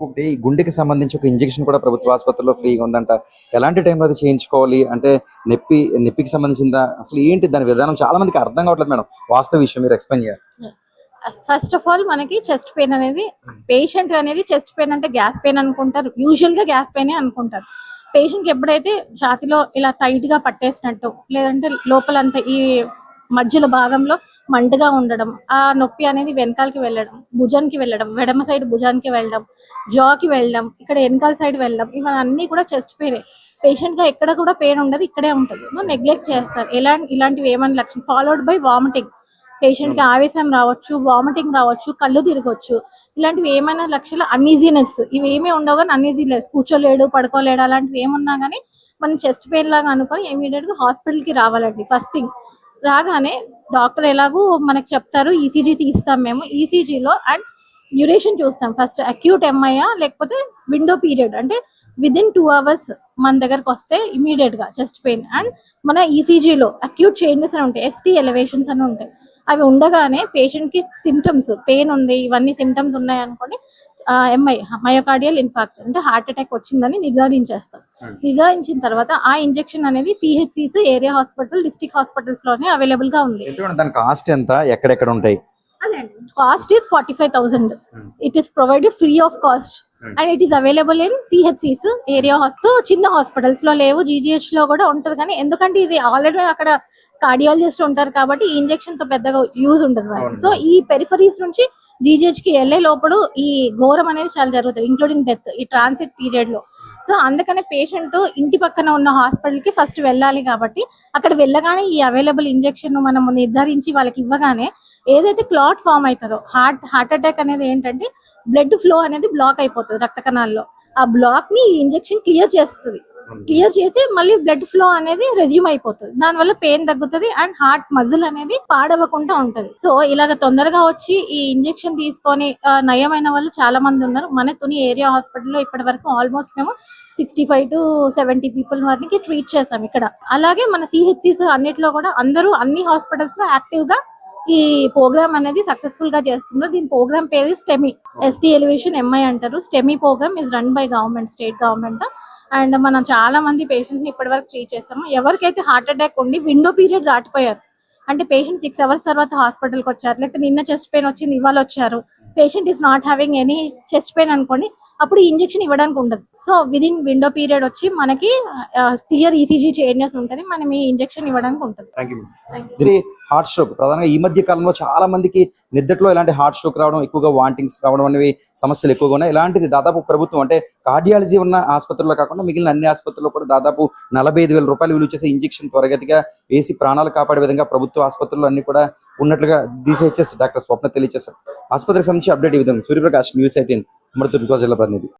ఒకటి గుండెకి సంబంధించి ఒక ఇంజెక్షన్ కూడా ప్రభుత్వ ఆసుపత్రిలో ఫ్రీగా ఉందంట. ఎలాంటి టైంలో అది చేయించుకోవాలి? అంటే నొప్పి నొప్పికి సంబంధించిందా? అసలు ఏంటి దాని విధానం? చాలా మందికి అర్థం కావట్లేదు మేడం. వాస్తవ విషయం మీరు ఎక్స్ప్లెయిన్ చేయాలి. ఫస్ట్ ఆఫ్ ఆల్ మనకి చెస్ట్ పెయిన్ అనేది పేషెంట్ అనేది చెస్ట్ పెయిన్ అంటే గ్యాస్ పెయిన్ అనుకుంటారు. యూజువల్గా గ్యాస్ పెయిన్ అనుకుంటారు. పేషెంట్కి ఎప్పుడైతే ఛాతిలో ఇలా టైట్గా పట్టేసినట్టు లేదంటే లోపలంతా ఈ మధ్యలో భాగంలో మంటగా ఉండడం ఆ నొప్పి అనేది వెనకాలకి వెళ్ళడం భుజానికి వెళ్ళడం ఎడమ సైడ్ భుజానికి వెళ్ళడం జాకి వెళ్ళడం ఇక్కడ వెనకాల సైడ్ వెళ్ళడం ఇవన్నీ కూడా చెస్ట్ పెయిన్. పేషెంట్గా ఎక్కడ కూడా పెయిన్ ఉండదు ఇక్కడే ఉంటుంది. నెగ్లెక్ట్ చేస్తారు. ఎలా ఇలాంటివి ఏమైనా లక్షణం ఫాలోడ్ బై వామిటింగ్ పేషెంట్కి ఆవేశం రావచ్చు వామిటింగ్ రావచ్చు కళ్ళు తిరగవచ్చు ఇలాంటివి ఏమైనా లక్షలు అన్ఈజీనెస్ ఇవి ఏమీ ఉండవు కానీ అన్ఈజీనెస్ కూర్చోలేడు పడుకోలేడు అలాంటివి ఏమున్నా కానీ మనం చెస్ట్ పెయిన్ లాగా అనుకొని ఇమీడియట్గా హాస్పిటల్కి రావాలండి. ఫస్ట్ థింగ్ రాగానే డాక్టర్ ఎలాగూ మనకు చెప్తారు ఈసీజీ తీస్తాం మేము. ఈసీజీలో అండ్ డ్యూరేషన్ చూస్తాం. ఫస్ట్ అక్యూట్ ఎంఐయా లేకపోతే విండో పీరియడ్ అంటే విద్ ఇన్ టూ అవర్స్ మన దగ్గరకు వస్తే ఇమీడియట్గా చెస్ట్ పెయిన్ అండ్ మన ఈసీజీలో అక్యూట్ చేంజెస్ అని ఉంటాయి. ఎస్టీ ఎలివేషన్స్ అని ఉంటాయి. అవి ఉండగానే పేషెంట్కి సిమ్టమ్స్ పెయిన్ ఉంది ఇవన్నీ సిమ్టమ్స్ ఉన్నాయి అనుకోండి ఎంఐ మయోకార్డియల్ ఇన్ఫాక్షన్ అంటే హార్ట్ అటాక్ వచ్చిందని నిర్ధారించేస్తాం Hmm. నిర్ధారించిన తర్వాత ఆ ఇంజెక్షన్ అనేది సిహెచ్సిస్ ఏరియా హాస్పిటల్ డిస్ట్రిక్ట్ హాస్పిటల్స్లోనే అవైలబుల్గా ఉంది దాని కాస్ట్ ఎంత ఎక్కడెక్కడ ఉంటాయి cost is forty five thousand. It is provided free of cost. And it is available in సిహెచ్సిస్ area so చిన్న హాస్పిటల్స్లో లేవు జీజీహెచ్లో కూడా ఉంటది కానీ ఎందుకంటే ఇది ఆల్రెడీ అక్కడ కార్డియాలజిస్ట్ ఉంటారు కాబట్టి ఈ ఇంజెక్షన్తో పెద్దగా యూజ్ అవును. సో ఈ పెరిఫరీస్ నుంచి జీజీహెచ్కి వెళ్ళే లోపల ఈ ఘోరం అనేది చాలా జరుగుతుంది ఇంక్లూడింగ్ డెత్ ఈ ట్రాన్సిట్ పీరియడ్లో. సో అందుకనే పేషెంట్ ఇంటి పక్కన ఉన్న హాస్పిటల్కి ఫస్ట్ వెళ్ళాలి కాబట్టి అక్కడ వెళ్ళగానే ఈ అవైలబుల్ ఇంజెక్షన్ మనము నిర్ధారించి వాళ్ళకి ఇవ్వగానే ఏదైతే క్లాట్ ఫామ్ అవుతుందో హార్ట్ హార్ట్ అటాక్ అనేది ఏంటంటే బ్లడ్ ఫ్లో అనేది బ్లాక్ అయిపోతుంది. రక్త కణాల్లో ఆ బ్లాక్ని ఇంజెక్షన్ క్లియర్ చేస్తుంది. క్లియర్ చేసి మళ్ళీ బ్లడ్ ఫ్లో అనేది రెజ్యూమ్ అయిపోతుంది. దానివల్ల పెయిన్ తగ్గుతుంది అండ్ హార్ట్ మజిల్ అనేది పాడవకుండా ఉంటది. సో ఇలాగ తొందరగా వచ్చి ఈ ఇంజెక్షన్ తీసుకొని నయమైన వాళ్ళు చాలా మంది ఉన్నారు. మన తుని ఏరియా హాస్పిటల్లో ఇప్పటి వరకు ఆల్మోస్ట్ మేము sixty five to seventy people వారికి ట్రీట్ చేసాం ఇక్కడ. అలాగే మన సిహెచ్సిస్ అన్నిట్లో కూడా అందరూ అన్ని హాస్పిటల్స్లో యాక్టివ్గా ఈ ప్రోగ్రామ్ అనేది సక్సెస్ఫుల్గా చేస్తున్నారు. దీని ప్రోగ్రామ్ పేరు స్టెమీ ఎస్టీ ఎలివేషన్ ఎంఐ అంటారు. STEMI program is run by government state government and మనం చాలా మంది పేషెంట్స్ని ఇప్పటి వరకు ట్రీట్ చేస్తాము. ఎవరికైతే హార్ట్ అటాక్ ఉండి విండో పీరియడ్ దాటిపోయారు అంటే పేషెంట్ సిక్స్ అవర్స్ తర్వాత హాస్పిటల్కి వచ్చారు లేకపోతే నిన్న చెస్ట్ పెయిన్ వచ్చింది ఇవాళ వచ్చారు patient is not having any chest pain అనుకోండి అప్పుడు ఇంజెక్షన్ ఇవ్వడానికి ఉండదు. సో విదిన్ విండో పీరియడ్ వచ్చి మనకి క్లియర్ ఈసీజీ చేంజెస్ ఉంటుంది మనం ఈ ఇంజెక్షన్ ఇవ్వడానికి ఉంటుంది. హార్ట్ స్ట్రోక్ ప్రధానంగా ఈ మధ్య కాలంలో చాలా మందికి నిద్రలో ఇలాంటి హార్ట్ స్ట్రోక్ రావడం ఎక్కువగా వాంటింగ్స్ రావడం అనేవి సమస్యలు ఎక్కువగా ఉన్నాయి. ఇలాంటిది దాదాపు ప్రభుత్వం అంటే కార్డియాలజీ ఉన్న ఆసుపత్రుల్లో కాకుండా మిగిలిన అన్ని ఆసుపత్రుల్లో కూడా దాదాపు నలభై ఐదు వేల రూపాయలు విలువ చేసే ఇంజెక్షన్ త్వరగతిగా వేసి ప్రాణాలు కాపాడే విధంగా ప్రభుత్వ ఆసుపత్రులు అన్ని కూడా ఉన్నట్లుగా డిసిహెచ్ఎస్ డాక్టర్ స్వప్న తెలియజేశారు ఆసుపత్రికి సంబంధించి అప్డేట్ ఈ విధంగా సూర్యప్రకాష్ న్యూస్ ఎయిటీన్ అమృత జిల్లా ప్రతినిధి